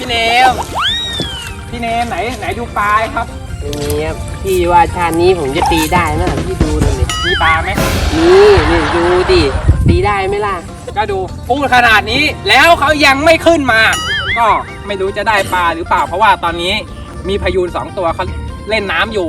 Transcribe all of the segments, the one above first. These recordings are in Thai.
พี่เนม พี่เนมไหนไหนดูปลาครับ อย่างนี้ครับพี่ว่าชาตินี้ผมจะตีได้ไหมล่ะพี่ดูหน่อยดิมีปลาไหมนี่นี่ดูดิตีได้ไหมล่ะ ก็ดูพูดขนาดนี้แล้วเขายังไม่ขึ้นมา ก็ไม่รู้จะได้ปลาหรือเปล่า เพราะว่าตอนนี้มีพายูนสองตัวเขาเล่นน้ำอยู่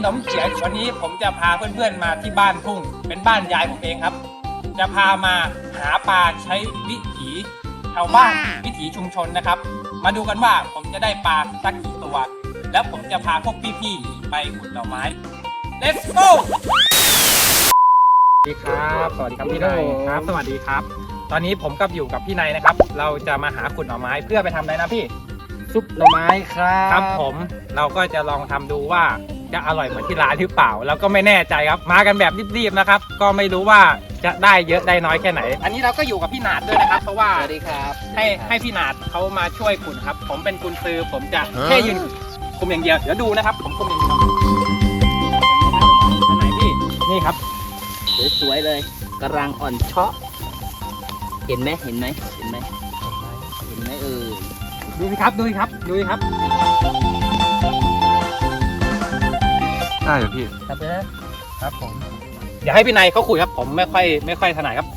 หนมเฉียนวันนี้ผมจะพาเพื่อนๆมาที่บ้านทุ่ง เป็นบ้านยายผมเองครับ จะพามาหาปลาใช้วิถีชาวบ้านวิถีชุมชนนะครับ มาดูกันว่าผมจะได้ปลาสักกี่ตัว แล้วผมจะพาพวกพี่ๆไปขุดหน่อไม้ let's go สวัสดีครับสวัสดีครับพี่นายครับ สวัสดีครับ ตอนนี้ผมกับอยู่กับพี่นายนะครับ เราจะมาหาขุดหน่อไม้เพื่อไปทำอะไรนะพี่ซุปหน่อไม้ครับ ครับผมเราก็จะลองทำดูว่า จะอร่อยเหมือนที่ร้านหรือเปล่า แล้วก็ไม่แน่ใจครับ มากันแบบรีบๆนะครับ ก็ไม่รู้ว่าจะได้เยอะได้น้อยแค่ไหน อันนี้เราก็อยู่กับพี่หนาดด้วยนะครับ เพราะว่าสวัสดีครับให้ให้พี่หนาดเขามาช่วยคุณครับ ผมเป็นกุนซือผมจะแค่ยืนคุมอย่างเดียวเดี๋ยวดูนะครับ ผมคุมอย่างเดียวอันไหนพี่นี่ครับ สวยๆเลยกระรังอ่อนเชาะเห็นไหมเห็นไหมเห็นไหมเห็นไหมเออดูสิครับดูสิครับดูสิครับ ได้เหรอพี่ครับนะครับผมอย่าให้พี่นายเขาคุยครับ ผมไม่ค่อยไม่ค่อยถนัดครับ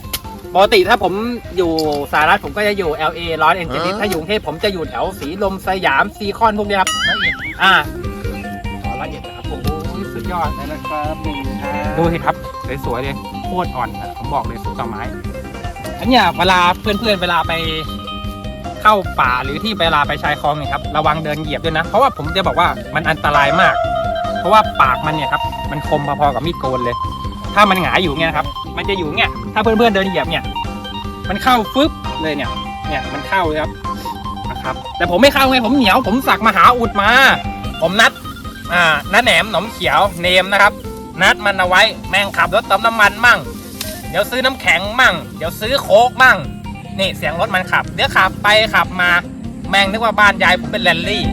ปกติถ้าผมอยู่สหรัฐผมก็จะอยู่ LA ร้อนเอ็นเจลิสถ้าอยู่กรุงเทพผมจะอยู่แถวสีลมสยามซีคอนพวกเนี้ยครับละเอียดอ่าขอละเอียดนะครับโอ้โหสุดยอด ได้แล้วครับหนึ่งครับดูสิครับสวยๆเลยโคตรอ่อนนะผมบอกเลยสูงต่อไม้อันเนี้ยเวลาเพื่อนๆเวลาไปเข้าป่าหรือที่เวลาไปชายคลองเนี่ยครับระวังเดินเหยียบด้วยนะ เพราะว่าผมจะบอกว่ามันอันตรายมาก เพราะว่าปากมันเนี่ยครับมันคมพอๆกับมีดโกนเลย ถ้ามันหงายอยู่เงี้ยครับ มันจะอยู่เงี้ยถ้าเพื่อนๆเดินเหยียบเนี่ย มันเข้าฟึบเลยเนี่ย เนี่ยมันเข้าเลยครับนะครับ แต่ผมไม่เข้าไงผมเหนียว ผมสักมาหาอุดมา ผมนัดอ่าน้าแหนมหนมเขียวเนมนะครับ นัดมันเอาไว้แม่งขับรถเติมน้ำมันมั่ง เดี๋ยวซื้อน้ำแข็งมั่ง เดี๋ยวซื้อโค้กมั่งนี่เสียงรถมันขับ เดี๋ยวขับไปขับมา แม่งนึกว่าบ้านยายผมเป็นแรลลี่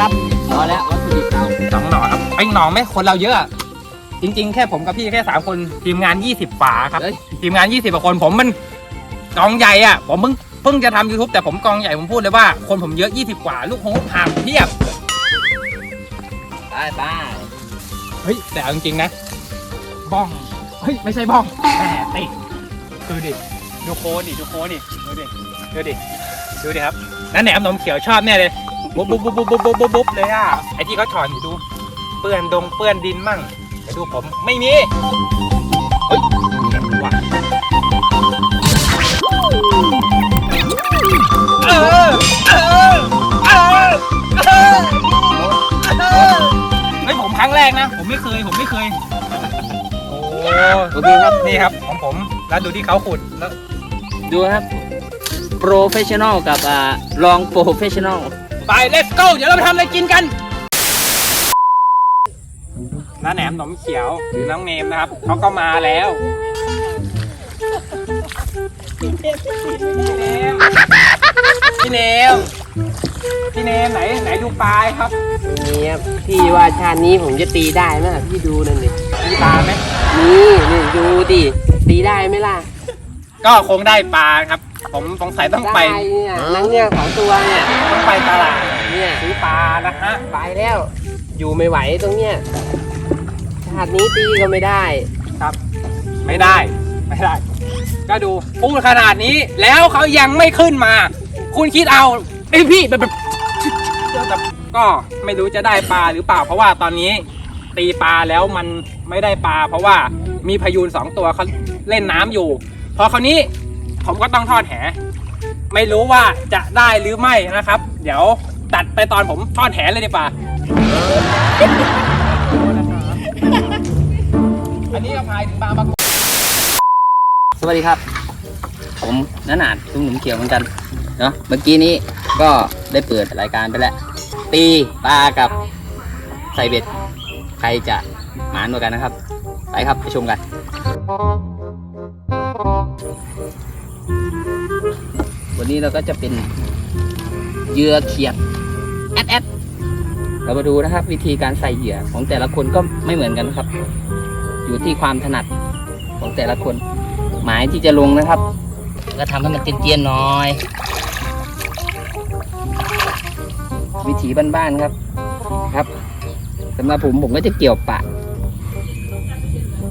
ครับรอแล้ววัตถุดิบเราสองหน่อครับไอ้หน่อไหม่คนเราเยอะ จริง ๆ แค่ผมกับพี่แค่สามคนทีมงาน20ฝาครับเอ้ย ทีมงาน20กว่าคนผมมันกองใหญ่อะผมเพิ่งเพิ่งจะทำ YouTube แต่ผมกองใหญ่ผมพูดเลยว่าคนผมเยอะ20กว่า ลูกหงลูกหางเพียบ ไปไปเฮ้ย แต่เอาจริงๆนะ บ้อง เฮ้ย ไม่ใช่บ้องแหมติดดูดิ ดูโคนดิ ดูโคนดิ ดูดิ ดูดิ ดูดิครับนั่นแหนมนมเขียวชอบแน่เลย บุบบบบบบบบบบบเลยอะไอที่เขาถอนอยู่ดู เปื้อนดงเปื้อนดินมั่งเดี๋ยวดูผมไม่มีเฮ้ยว่ะเออเออเออเออเอผมครั้งแรกนะ ผมไม่เคย ผมไม่เคยโอ้โอเคครับนี่ครับของผมแล้วดูที่เขาขุดแล้วดูครับโปรเฟชชั่นอลกับอ่าลองโปรเฟชชั่นอล ไป let's go เดี๋ยวเราไปทำอะไรกินกัน น้าแหนมหนมเขียวหรือน้องเนมนะครับเขาก็มาแล้วพี่เนมพี่เนมพี่เนมไหนไหนดูปลาครับอย่างนี้ครับพี่ว่าชาตินี้ผมจะตีได้ไหมล่ะพี่ดูหน่อยดิมีปลาไหมนี่นี่ดูดิตีได้ไหมล่ะ ก็คงได้ปลาครับ ผมสงสัยต้องไปได้เนี่ยนั่งเนี่ยสองตัวเนี่ยต้องไปตลาดเนี่ยซื้อปลานะฮะ ไปแล้ว อยู่ไม่ไหวตรงเนี้ยชาตินี้ตีก็ไม่ได้ครับ ไม่ได้ ไม่ได้ ก็ดูพูดขนาดนี้แล้วเขายังไม่ขึ้นมา คุณคิดเอาไอยพี่แบบแบบแบบก็ไม่รู้จะได้ปลาหรือเปล่า เพราะว่าตอนนี้ ตีปลาแล้วมันไม่ได้ปลา เพราะว่ามีพายูนสองตัวเขาเล่นน้ำอยู่ พอคราวนี้ ผมก็ต้องทอดแห ไม่รู้ว่าจะได้หรือไม่นะครับ เดี๋ยวตัดไปตอนผมทอดแหเลยดีกว่า อันนี้ก็พายถึงบางประกงสวัสดีครับ ผมนันหนาดลุงหนุ่มเขียวเหมือนกันเนาะเมื่อกี้นี้ก็ได้เปิดรายการไปแล้ว ตีปลากับใส่เบ็ด ใครจะหมานกว่ากันนะครับ ไปครับไปชมกัน วันนี้เราก็จะเป็นเหยื่อเขียดแอดแอดเรามาดูนะครับ วิธีการใส่เหยื่อของแต่ละคนก็ไม่เหมือนกันครับ อยู่ที่ความถนัดของแต่ละคน หมายที่จะลงนะครับ ก็ทำให้มันเตี้ยนๆหน่อย วิถีบ้านๆครับครับสำหรับผมผมก็จะเกี่ยวปาก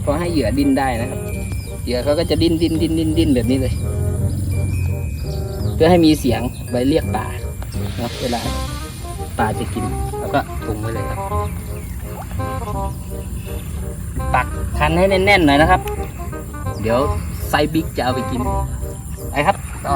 พอให้เหยื่อดิ้นได้นะครับ เหยื่อเขาก็จะดิ้นดิ้นดิ้นดิ้นดิ้นแบบนี้เลย เพื่อให้มีเสียงไว้เรียกป่าเนาะเวลาป่าจะกินแล้วก็ถุงไว้เลยครับ ปักพันให้แน่นๆหน่อยนะครับ เดี๋ยวไซส์บิ๊กจะเอาไปกินไปครับต่อ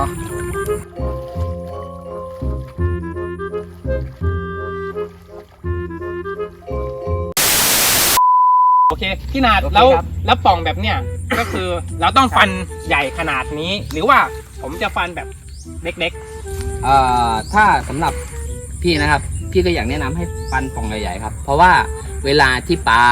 โอเคพี่นาดโอเคแล้วครับแล้วป่องแบบเนี้ยก็คือเราต้องฟันใหญ่ขนาดนี้ หรือว่าผมจะฟันแบบ เล็กเอ่อถ้าสำหรับพี่นะครับ พี่ก็อยากแนะนำให้ฟันป่องใหญ่ๆครับ เพราะว่าเวลาที่ปลา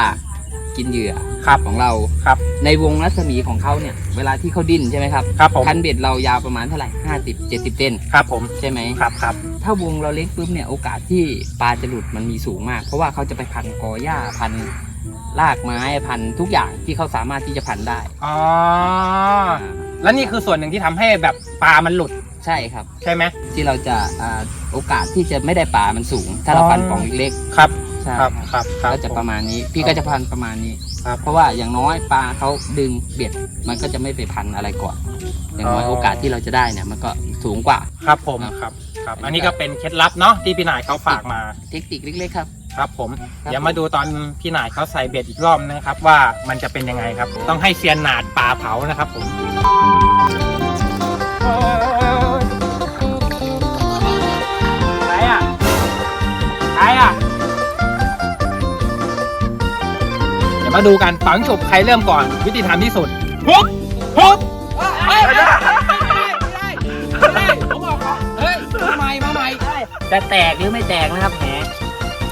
กินเหยื่อๆครับของเราครับ ในวงรัศมีของเขาเนี่ย เวลาที่เขาดิ้นใช่ไหมครับครับผมคันเบ็ดเรายาวประมาณเท่าไหร่ห้าสิบเจ็ดสิบเซนครับผมใช่ไหม ครับครับ ถ้าวงเราเล็กปุ๊บเนี่ยโอกาสที่ปลาจะหลุดมันมีสูงมาก เพราะว่าเขาจะไปพันกอหญ้าพันรากไม้พันทุกอย่างที่เขาสามารถที่จะพันได้อ๋อแล้วนี่คือส่วนหนึ่งที่ทำให้แบบปลามันหลุด ใช่ครับ ใช่ไหมที่เราจะอ่าโอกาสที่จะไม่ได้ปลามันสูง ถ้าเราอ๋อพันป่องเล็กครับๆใช่ครับครับครับ ก็จะประมาณนี้พี่ก็จะพันประมาณนี้ครับเพราะว่าอย่างน้อยปลาเขาดึงเบ็ดมันก็จะไม่ไปพันอะไรก่อน อย่างน้อยอ๋อ โอกาสที่เราจะได้เนี่ยมันก็สูงกว่า ครับผมครับครับ อันนี้ก็เป็นเคล็ดลับเนาะที่พี่นายเขาฝากมาเทคนิคเล็กๆครับ ครับผมครับ เดี๋ยวมาดูตอนพี่นายเขาใส่เบ็ดอีกรอบนะครับ ว่ามันจะเป็นยังไงครับ ต้องให้เซียนหนาดปลาเผานะครับผม มาดูกันฝังฉุบใครเริ่มก่อน วิธีทำที่สุดปุ๊บปุ๊บเฮ้ยไม่ได้ไม่ได้ไม่ได้ผมบอกก่อนเฮ้ยมาใหม่มาใหม่จะแตกหรือไม่แตกนะครับแหม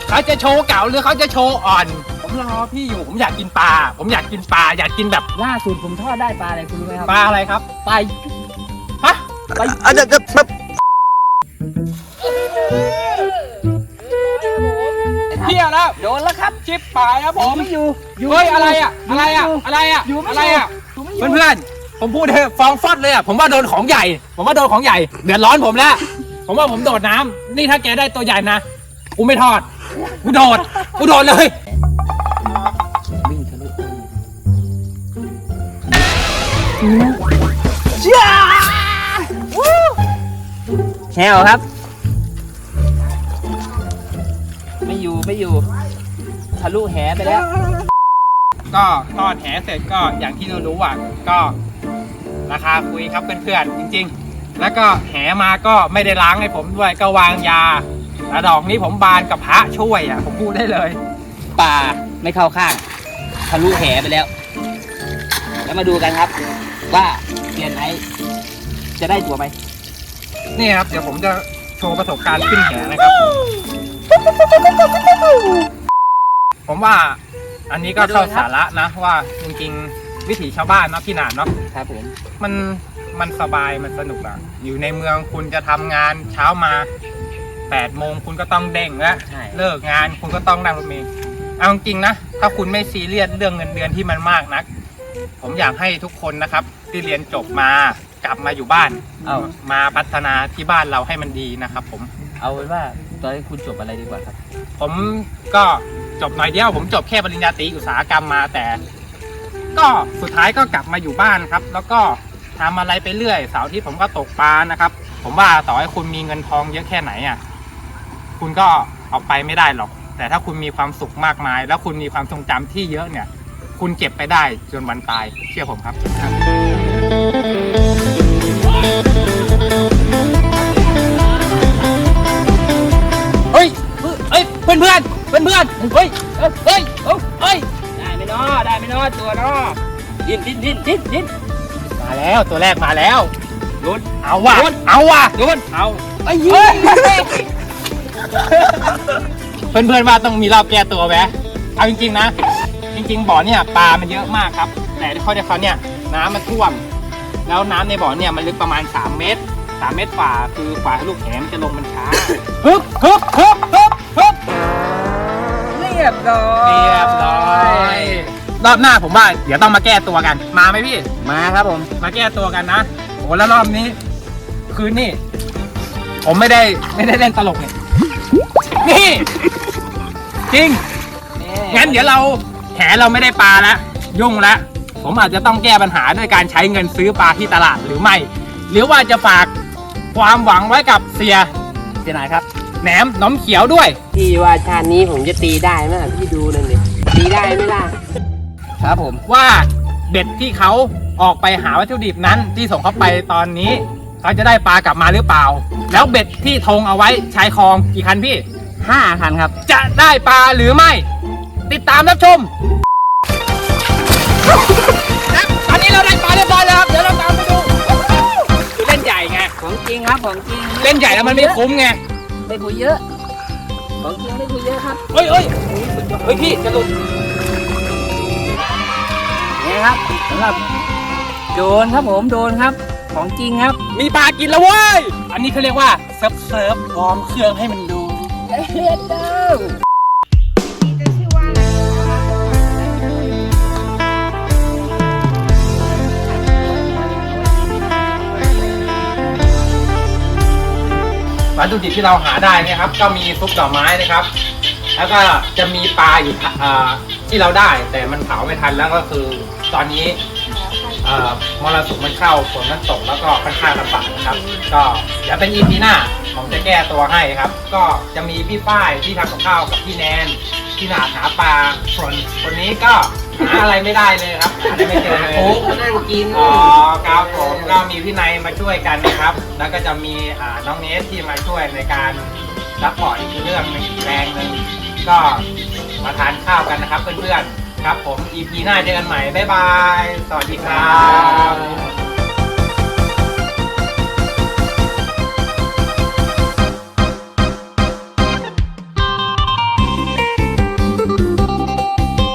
เขาจะโชว์เก่าหรือเขาจะโชว์อ่อน ผมรอพี่อยู่ผมอยากกินปลา ผมอยากกินปลาอยากกินแบบล่าสุดผมทอดได้ปลาอะไรคุณรู้ไหมครับปลาอะไรครับปลาฮะปลาอาจจะจะแบบ เที่ยวแล้วโดนแล้วครับชิปปลายครับผมไม่อยู่อยู่เฮ้ยอะไรอะยู่อะไรอะยู่อะไรอะอยู่ไม่อะไรอะอยู่ไม่อเพื่อนเพื่อนๆผมพูดเถอะฟองฟอดเลยอะผมว่าโดนของใหญ่ ผมว่าโดนของใหญ่เดือดร้อนผมแล้ว ผมว่าผมโดดน้ำนี่ถ้าแกได้ตัวใหญ่นะกูไม่ทอดกูโดดกูโดดเลยวิ่งทะลุต้นแชวครับ ไม่อยู่ไม่อยู่ทะลุแหไปแล้ว ก็ทอดแหเสร็จก็อย่างที่เรารู้อะก็ราคาคุยครับเพื่อนๆจริง ๆ แล้วก็แหมาก็ไม่ได้ล้างให้ผมด้วยก็วางยาแล้วดอกนี้ผมบานกับพระช่วยอะผมพูดได้เลย ป่าไม่เข้าข้างทะลุแหไปแล้ว แล้วมาดูกันครับ ว่าเปลี่ยนไอซ์จะได้ตัวไหมนี่ครับ เดี๋ยวผมจะโชว์ประสบการณ์ขึ้นแหนะครับ ผมว่าอันนี้ก็เข้าสาระนะว่าจริงๆวิถีชาวบ้านเนาะพี่หนานเนาะครับผมมันมันสบายมันสนุกอะอยู่ในเมืองคุณจะทำงานเช้ามา8โมงคุณก็ต้องเด้งแล้วใช่ เลิกงานคุณก็ต้องนั่งรถเมล์เอาจริงๆนะถ้าคุณไม่ซีเรียสเรื่องเงินเดือนที่มันมากนัก ผมอยากให้ทุกคนนะครับ ที่เรียนจบมากลับมาอยู่บ้านเอา มาพัฒนาที่บ้านเราให้มันดีนะครับ ผม เอาเป็นว่า ตอนนี้คุณจบอะไรดีกว่าครับ ผมก็จบหน่อยเดียวผมจบแค่ปริญญาตรีอุตสาหกรรมมาแต่ ก็สุดท้ายก็กลับมาอยู่บ้านครับ แล้วก็ทำอะไรไปเรื่อยเสาร์ที่ผมก็ตกปลานะครับ ผมว่าต่อให้คุณมีเงินทองเยอะแค่ไหนอะคุณก็เอาไปไม่ได้หรอก แต่ถ้าคุณมีความสุขมากมาย แล้วคุณมีความทรงจำที่เยอะเนี่ย คุณเก็บไปได้จนวันตายเชื่อผมครับ เฮ้ยเพื่อนเพื่อนเพื่อนเพื่อนๆเฮ้ยเอ้ยเฮ้ยเอ้ยเฮ้ยได้ไหมเนาะได้ไหมเนาะตัวเนาะดิ้นดิ้นดิ้นดิ้นดิ้นมาแล้วตัวแรกมาแล้วโดนเอาว่ะโดนเอาว่ะโดนเอาไอ้เฮ้ยี่ยเพื่อนๆว่าต้องมีรอบแก้ตัวแวะเอาจริงๆนะ จริง ๆ บ่อเนี่ยปลามันเยอะมากครับ แต่ข้อเดียวเขาเนี่ยน้ำมันท่วม แล้วน้ำในบ่อเนี่ยมันลึกประมาณ 3 เมตร 3 เมตรฝ่าคือฝ่าลูกแหมนจะลงมันช้าฮึบฮึบฮึบฮึบฮึบเรี ยบร้อยเรียบร้อยรอบหน้าผมว่าเดี๋ยวต้องมาแก้ตัวกัน มาไหมพี่ มาครับผม มาแก้ตัวกันนะโอ้แล้วรอบนี้ คืนนี่ ผมไม่ได้ไม่ได้เล่นตลกเนี่ยนี่ จริง งั้นเดี๋ยวเราแหเราไม่ได้ปลาแล้วยุ่งแล้วผมอาจจะต้องแก้ปัญหาด้วยการใช้เงินซื้อปลาที่ตลาดหรือไม่ หรือว่าจะฝากความหวังไว้กับเสียเสียไหนครับ แหนมหน้อมเขียวด้วย พี่ว่าชาตินี้ผมจะตีได้ไหมล่ะพี่ดูนั่นดิตีได้ไหมล่ะครับผมว่าเบ็ดที่เขาออกไปหาวัตถุดิบนั้นที่ส่งเขาไปตอนนี้เขาจะได้ปลากลับมาหรือเปล่า แล้วเบ็ดที่ธงเอาไว้ชายคลองกี่คันพี่ ห้าคันครับ จะได้ปลาหรือไม่ ติดตามรับชมครับตอนนี้เราได้ปลาเรียบร้อยแล้วครับเดี๋ยวเราตามไปดูเล่นใหญ่ไงของจริงครับของจริง เล่นใหญ่แล้วมันไม่คุ้มไง ได้คุยเยอะ ของจริงได้คุยเยอะครับเฮ้ยเฮ้ยเฮ้ยพี่จะหลุดนี่ครับสำหรับโดนครับผมโดนครับ ของจริงครับ มีปลากินแล้วเว้ย อันนี้เขาเรียกว่าเซิร์ฟเซิร์ฟวอร์มเครื่องให้มันดูเล็ดเด้อ วัตถุดิบที่เราหาได้นะครับ ก็มีซุปดอกไม้นะครับ แล้วก็จะมีปลาอยู่ที่เราได้ แต่มันเผาไม่ทันแล้วก็คือตอนนี้มรสุมมันเข้าฝนมันตกแล้วก็ค่อนข้างลำบากนะครับ ก็เดี๋ยวเป็นอีพีหน้าผมจะแก้ตัวให้ครับ ก็จะมีพี่ป้ายที่ทำกับข้าวกับพี่แนน ที่หนาหาปลาส่วนคนนี้ก็ หาอะไรไม่ได้เลยครับหาอะไรไม่เจอเลยโอ้มานั่งกิน อ๋อครับผมก็มีพี่นายมาช่วยกันนะครับ แล้วก็จะมีอ่าน้องเนสที่มาช่วยในการรับพอร์ตอีกเรื่องหนึงอีกแรงหนึ่งก็มาทานข้าวกันนะครับเพื่อนๆครับผม EP หน้าเจอกันใหม่บ๊ายบาย สวัสดีครับ